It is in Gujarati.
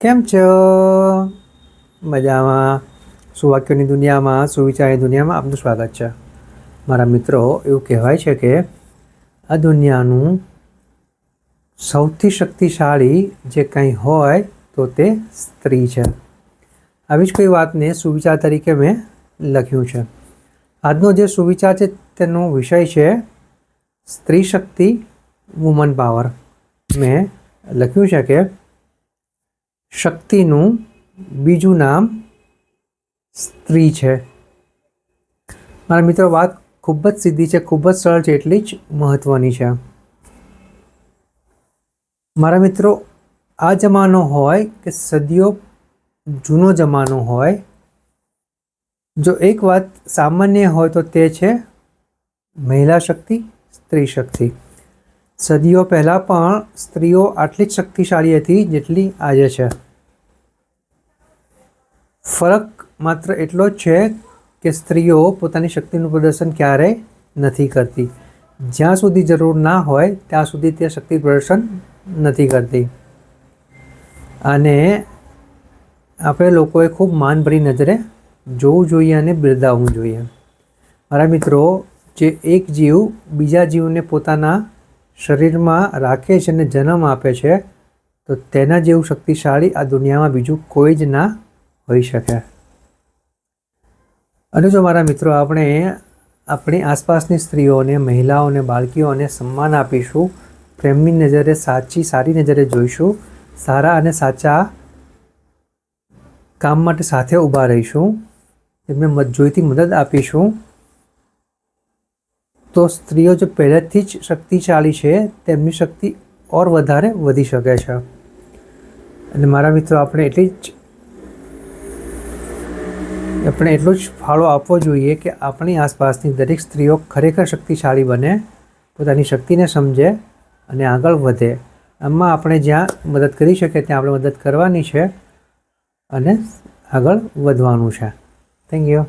કેમ છો? મજામાં. સુવાક્યોની દુનિયામાં, સુવિચારની દુનિયામાં આપનું સ્વાગત છે. મારા મિત્રો, એવું કહેવાય છે કે આ દુનિયાનું સૌથી શક્તિશાળી જે કંઈ હોય તો તે સ્ત્રી છે. આવી જ કોઈ વાતને સુવિચાર તરીકે મેં લખ્યું છે. આજનો જે સુવિચાર છે તેનો વિષય છે સ્ત્રી શક્તિ વુમન પાવર મેં લખ્યું છે કે શક્તિનું બીજું નામ સ્ત્રી છે. મારા મિત્રો, વાત ખૂબ જ સીધી છે, ખૂબ જ સરળ છે, એટલી જ મહત્ત્વની છે. મારા મિત્રો, આ જમાનો હોય કે સદીઓ જૂનો જમાનો હોય, જો એક વાત સામાન્ય હોય તો તે છે, મહિલા શક્તિ, સ્ત્રી શક્તિ. સદીઓ પહેલાં પણ સ્ત્રીઓ આટલી જ શક્તિશાળી હતી જેટલી આજે છે. ફરક માત્ર એટલો જ છે કે સ્ત્રીઓ પોતાની શક્તિનું પ્રદર્શન ક્યારેય નથી કરતી. જ્યાં સુધી જરૂર ના હોય, ત્યાં સુધી તે શક્તિ પ્રદર્શન નથી કરતી. અને આપણે લોકોએ ખૂબ માનભરી નજરે જોવું જોઈએ અને બિરદાવવું જોઈએ. મારા મિત્રો, જે એક જીવ બીજા જીવને પોતાના શરીરમાં રાખે છે અને જન્મ આપે છે, તો તેના જેવું શક્તિશાળી આ દુનિયામાં બીજું કોઈ જ ના હોઈ શકે. અને જો મારા મિત્રો, આપણે આપણી આસપાસની સ્ત્રીઓને, મહિલાઓને, બાળકીઓને સન્માન આપીશું, પ્રેમની નજરે સાચી, સારી નજરે જોઈશું, સારા અને સાચા કામ માટે સાથે ઊભા રહીશું, તેમને જોઈતી મદદ આપીશું તો સ્ત્રીઓ જે પહેલેથી જ શક્તિશાળી છે, તેમની શક્તિ ઓર વધારે વધી શકે છે. અને મારા મિત્રો, આપણે એટલી જ આપણે એટલો જ ફાળો આપવો જોઈએ કે આપણી આસપાસની દરેક સ્ત્રીઓ ખરેખર શક્તિશાળી બને, પોતાની શક્તિને સમજે અને આગળ વધે. આમાં આપણે જ્યાં મદદ કરી શકીએ, ત્યાં આપણે મદદ કરવાની છે અને આગળ વધવાનું છે. Thank you